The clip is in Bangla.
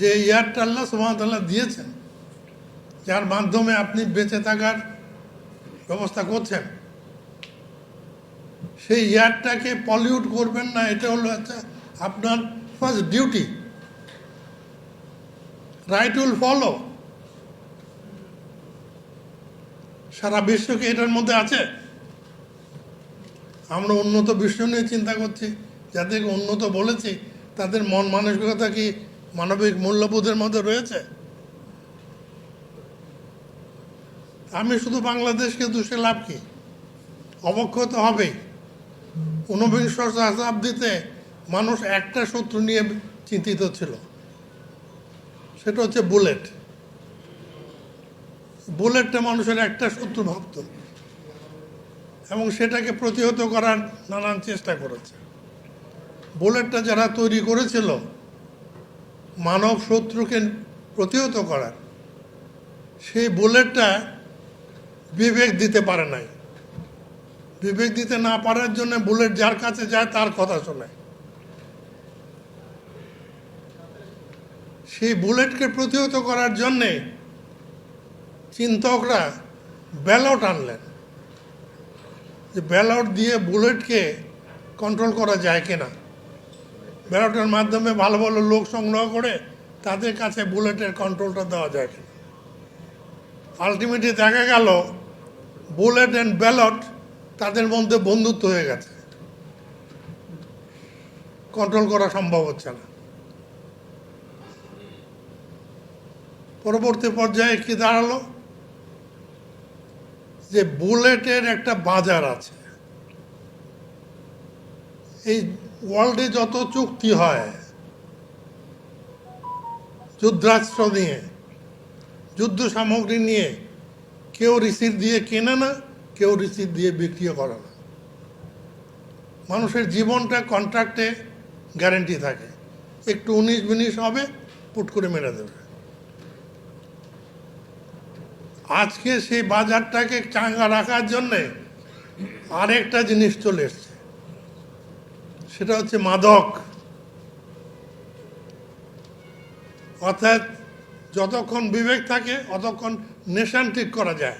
যে ইয়ারটা আল্লাহ সুমতাল্লাহ দিয়েছেন, যার মাধ্যমে আপনি বেঁচে থাকার ব্যবস্থা করছেন, সেই ইয়ারটাকে পলিউট করবেন না, এটা হলো একটা আপনার first duty right will follow সারা বিশ্বকে এটার মধ্যে আছে? আমরা উন্নত বিশ্ব নিয়ে চিন্তা করছি, যাদেরকে উন্নত বলেছি, তাদের মন মানসিকতা কি মানবিক মূল্যবোধের মধ্যে রয়েছে। আমি শুধু বাংলাদেশকে দোষে লাভ কি? অবক্ষত হবেই। ঊনবিংশ শতাব্দীতে মানুষ একটা শত্রু নিয়ে চিন্তিত ছিল। সেটা হচ্ছে বুলেট। বুলেটটা মানুষের একটা শত্রু ভাবত এবং সেটাকে প্রতিহত করার নানান চেষ্টা করেছে। বুলেটটা যারা তৈরি করেছিল মানব শত্রুকে প্রতিহত করার। সেই বুলেটটা বিবেক দিতে পারে নাই। বিবেক দিতে না পারার জন্য বুলেট যার কাছে যায়, তার কথা শোনে। সেই বুলেটকে প্রতিহত করার জন্যে চিন্তকরা ব্যালট আনলেন। যে ব্যালট দিয়ে বুলেটকে কন্ট্রোল করা যায় কিনা। ব্যালটের মাধ্যমে ভালো ভালো লোক সংগ্রহ করে তাদের কাছে বুলেটের কন্ট্রোলটা দেওয়া যায় আলটিমেটলি দেখা গেল, বুলেট অ্যান্ড ব্যালট তাদের মধ্যে বন্ধুত্ব হয়ে গেছে। কন্ট্রোল করা সম্ভব হচ্ছে না। পরবর্তী পর্যায়ে কি দাঁড়াল? যে বুলেটের একটা বাজার আছে। এই ওয়ার্ল্ডে যত চুক্তি হয়, যুদ্ধাস্ত্র নিয়ে, যুদ্ধ সামগ্রী নিয়ে, কেউ রিসিভ দিয়ে কেনে না, কেউ রিসিভ দিয়ে বিক্রিও করে না। মানুষের জীবনটা কন্ট্রাক্টে গ্যারেন্টি থাকে। একটু উনিশ বিনিশ হবে, পুট করে মেরে দেবে। আজকে সেই বাজারটাকে চাঙ্গা রাখার জন্যে আরেকটা জিনিস চলে এসছে। সেটা হচ্ছে মাদক। অর্থাৎ যতক্ষণ বিবেক থাকে অতক্ষণ নেশান ঠিক করা যায়।